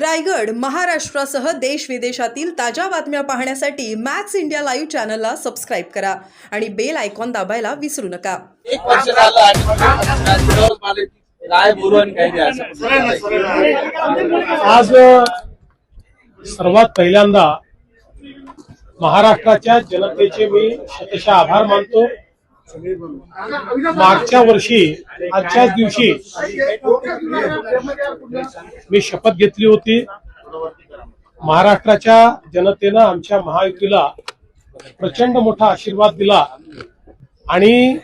रायगड महाराष्ट्रासह देश विदेशातील ताज्या बातम्या पाहण्यासाठी मॅक्स इंडिया लाईव्ह चॅनलला सबस्क्राईब करा आणि बेल आयकॉन दाबायला विसरू नका. एक वर्ष झालं आणि त्याच्यावर मला काय बोलू आणि काही नाही असं आज अ, सर्वात पहिल्यांदा महाराष्ट्राच्या जनतेचे मी शतशः आभार मानतो. मागच्या वर्षी आजच्याच दिवशी मी शपथ घेतली होती. महाराष्ट्राच्या जनतेनं आमच्या महायुतीला प्रचंड मोठा आशीर्वाद दिला आणि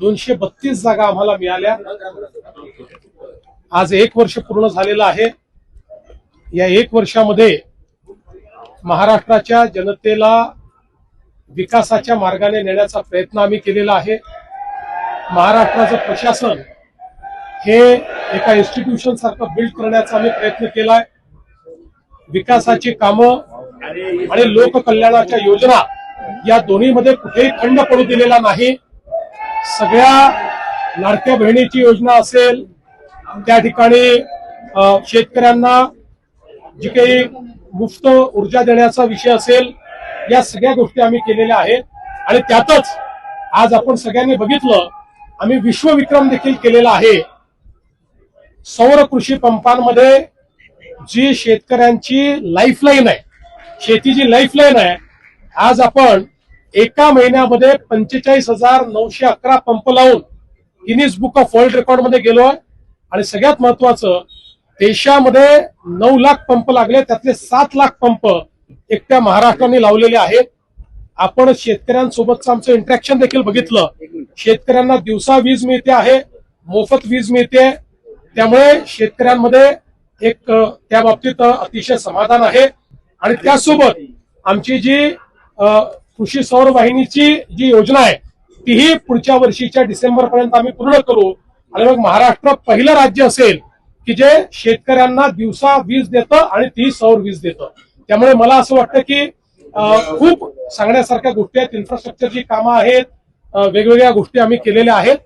दोनशे बत्तीस जागा आम्हाला मिळाल्या. आज एक वर्ष पूर्ण झालेलं आहे. या एक वर्षामध्ये महाराष्ट्राच्या जनतेला विकासाच्या मार्गाने नेण्याचा प्रयत्न आम्ही केलेला आहे. महाराष्ट्राचं प्रशासन हे एका इन्स्टिट्यूशन सारखं बिल्ड करण्याचा आम्ही प्रयत्न केलाय. विकासाची कामं आणि लोककल्याणाच्या योजना या दोन्हीमध्ये कुठेही खंड पडू दिलेला नाही. सगळ्या लाडक्या बहिणीची योजना असेल त्या ठिकाणी शेतकऱ्यांना जी काही मुफ्त ऊर्जा देण्याचा विषय असेल या सगळ्या गोष्टी आम्ही केलेल्या आहेत. आणि त्यातच आज आपण सगळ्यांनी बघितलं आम्ही विश्वविक्रम देखील केलेला आहे. सौर कृषी पंपांमध्ये जी शेतकऱ्यांची लाईफलाईन आहे शेतीची लाईफलाईन आहे आज आपण एका महिन्यामध्ये पंचेचाळीस हजार नऊशे अकरा पंप लावून गिनीज बुक ऑफ वर्ल्ड रेकॉर्डमध्ये गेलोय. आणि सगळ्यात महत्वाचं देशामध्ये नऊ लाख पंप लागले त्यातले सात लाख पंप एकट्या महाराष्ट्राने लावलेले आहेत. आपण शेतकऱ्यांसोबतचं आमचं इंटरॅक्शन देखील बघितलं. शेतकऱ्यांना दिवसा वीज मिळते आहे मोफत वीज मिळते. त्यामुळे शेतकऱ्यांमध्ये एक त्या बाबतीत अतिशय समाधान आहे. आणि त्यासोबत आमची जी कृषी सौर वाहिनीची जी योजना आहे तीही पुढच्या वर्षीच्या डिसेंबर पर्यंत आम्ही पूर्ण करू. आणि मग महाराष्ट्र पहिलं राज्य असेल की जे शेतकऱ्यांना दिवसा वीज देतं आणि ती सौर वीज देतं. त्यामुळे मला असं वाटतं की खूप सांगण्यासारख्या गोष्टी आहेत. इन्फ्रास्ट्रक्चरची कामं आहेत वेगवेगळ्या गोष्टी आम्ही केलेल्या आहेत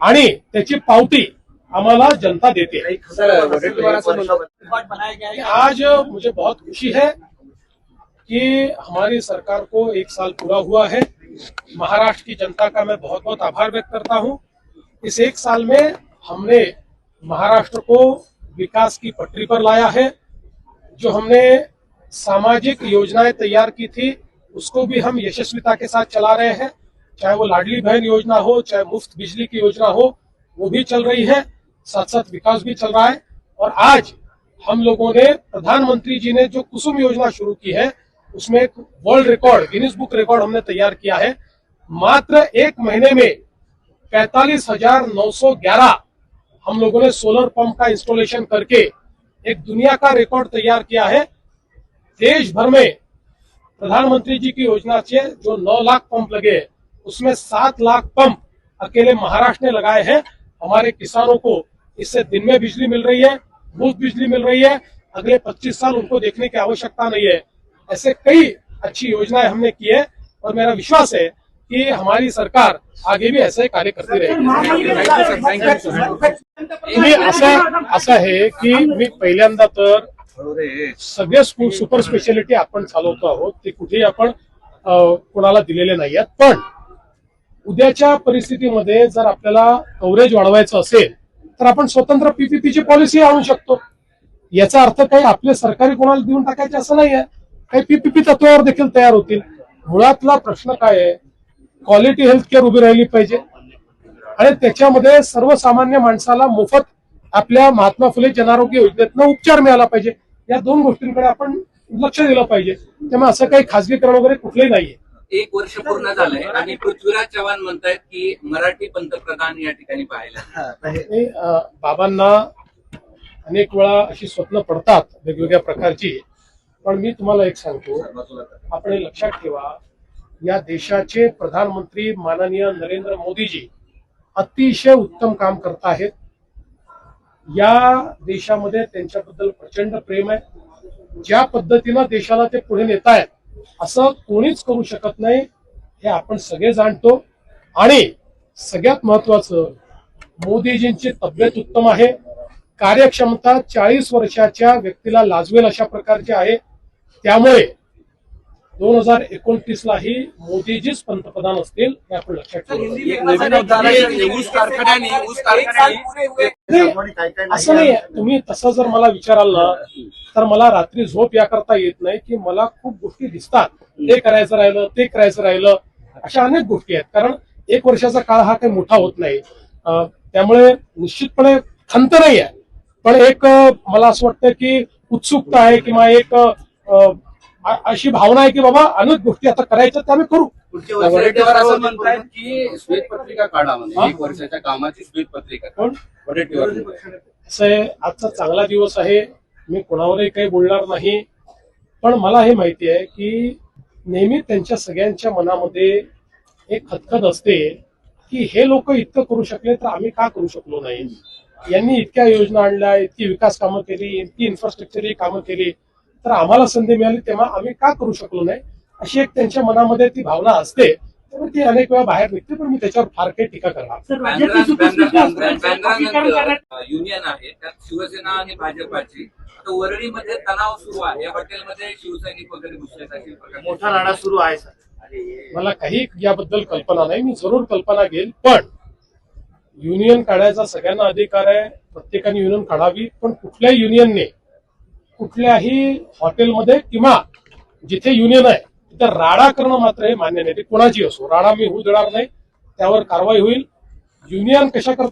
आणि त्याची पावती आम्हाला जनता देते. आज मुझे बहुत खुशी है कि हमारी सरकार को एक साल पूरा हुआ है। महाराष्ट्र की जनता का मैं बहुत बहुत आभार व्यक्त करता हूं। इस एक साल में हमने महाराष्ट्र को विकास की पटरी पर लाया है जो हमने सामाजिक योजनाएँ तैयार की थी, उसको भी हम यशस्विता के साथ चला रहे हैं। चाहे वो लाडली बहन योजना हो, चाहे मुफ़्त बिजली की योजना हो, वो भी चल रही है साथ साथ विकास भी चल रहा है। और आज हम लोगों ने, प्रधानमंत्री जी ने जो कुसुम योजना शुरू की है, उसमें एक world record Guinness book record हमने तैयार किया है। मात्र एक महीने में पैतालीस हज़ार नौ सौ ग्यारह हम लोगों ने सोलर पंप का इंस्टॉलेशन करके एक दुनिया का रिकॉर्ड तैयार किया है। देश भर में प्रधानमंत्री जी की योजना से जो नौ लाख पंप लगे उसमें सात लाख पंप अकेले महाराष्ट्र ने लगाए हैं हमारे किसानों को इससे दिन में बिजली मिल रही है मुफ़्त बिजली मिल रही है अगले 25 साल उनको देखने की आवश्यकता नहीं है ऐसे कई अच्छी योजनाएँ हमने की है और मेरा विश्वास है कि हमारी सरकार आगे भी ऐसे कार्य करती रहेगी असं असं आहे की मी पहिल्यांदा तर सगळे स्कूल सुपर स्पेशालिटी आपण चालवतो आहोत. ते कुठेही आपण कोणाला दिलेले नाही आहेत. पण उद्याच्या परिस्थितीमध्ये जर आपल्याला कव्हरेज वाढवायचं असेल तर आपण स्वतंत्र पीपीपीची पॉलिसी आणू शकतो. याचा अर्थ काही आपले सरकारी कोणाला देऊन टाकायचे असं नाही आहे काही पीपीपी तत्वावर देखील तयार होतील. मुळातला प्रश्न काय आहे? क्वालिटी हेल्थ केअर उभी राहिली पाहिजे. आणि त्याच्यामध्ये सर्वसामान्य माणसाला मोफत आपल्या महात्मा फुले जनारोग्य योजनेतनं उपचार मिळाला पाहिजे. या दोन गोष्टींकडे आपण लक्ष दिलं पाहिजे. त्यामुळे असं काही खासगीकरण वगैरे कुठलंही नाहीये. एक वर्ष पूर्ण झालंय आणि पृथ्वीराज चव्हाण म्हणतायत की मराठी पंतप्रधान या ठिकाणी पाहायला. बाबांना अनेक वेळा अशी स्वप्न पडतात वेगवेगळ्या प्रकारची. पण मी तुम्हाला एक सांगतो आपण हे लक्षात ठेवा या देशाचे प्रधानमंत्री माननीय नरेंद्र मोदीजी अतिशय उत्तम काम करत आहेत. या देशामध्ये त्यांच्याबद्दल प्रचंड प्रेम आहे. ज्या पद्धतीनं देशाला ते पुढे नेत आहेत असं कोणीच करू शकत नाही हे आपण सगळे जाणतो. आणि सगळ्यात महत्वाचं मोदीजींची तब्येत उत्तम आहे. कार्यक्षमता चाळीस वर्षाच्या व्यक्तीला लाजवेल अशा प्रकारची आहे. त्यामुळे दोन हजार एकोणतीस लाही मोदीजीच पंतप्रधान असतील हे आपण लक्षात असं नाही तुम्ही तसं जर मला विचाराल ना तर मला रात्री झोप याकरता येत नाही की मला खूप गोष्टी दिसतात. ते करायचं राहिलं ते करायचं राहिलं अशा अनेक गोष्टी आहेत. कारण एक वर्षाचा काळ हा काही मोठा होत नाही. त्यामुळे निश्चितपणे खंत नाही आहे. पण एक मला असं वाटतं की उत्सुकता आहे किंवा एक अशी भावना आहे की बाबा अनेक गोष्टी आता करायच्या त्या आम्ही करू. वडेट्टीवार असं म्हणतात की श्वेतपत्रिका काढा म्हणजे? एक वर्षाच्या कामाची श्वेतपत्रिका पण वडेट्टीवार असं आहे आजचा चांगला दिवस आहे. मी कोणावरही काही बोलणार नाही. पण मला हे माहिती आहे की नेहमी त्यांच्या सगळ्यांच्या मनामध्ये एक खतखत असते की हे लोक इतकं करू शकले तर आम्ही का करू शकलो नाही? यांनी इतक्या योजना आणल्या इतकी विकास कामं केली इतकी इन्फ्रास्ट्रक्चर कामं केली. तर आम्हाला संधी मिळाली तेव्हा आम्ही का करू शकलो नाही? अशी एक त्यांच्या मनामध्ये ती भावना असते. त्यामुळे ती अनेक वेळा बाहेर निघते पण मी त्याच्यावर फार काही टीका करणार युनियन आहे त्यात शिवसेना आणि भाजपाची. आता वरळीमध्ये तणाव सुरू आहे. हॉटेलमध्ये शिवसैनिक वगैरे प्रकार. मोठा लढा सुरू आहे सर. मला काही याबद्दल कल्पना नाही मी जरूर कल्पना घेईल पण युनियन काढायचा सगळ्यांना अधिकार आहे. प्रत्येकाने युनियन काढावी पण कुठल्याही युनियनने कुठल्याही हॉटेलमध्ये किंवा जिथे युनियन आहे तिथे राडा करणं मात्र हे मान्य नाही. ते कोणाची असो. राडा मी होऊ देणार नाही. त्यावर कारवाई होईल. युनियन कशा करता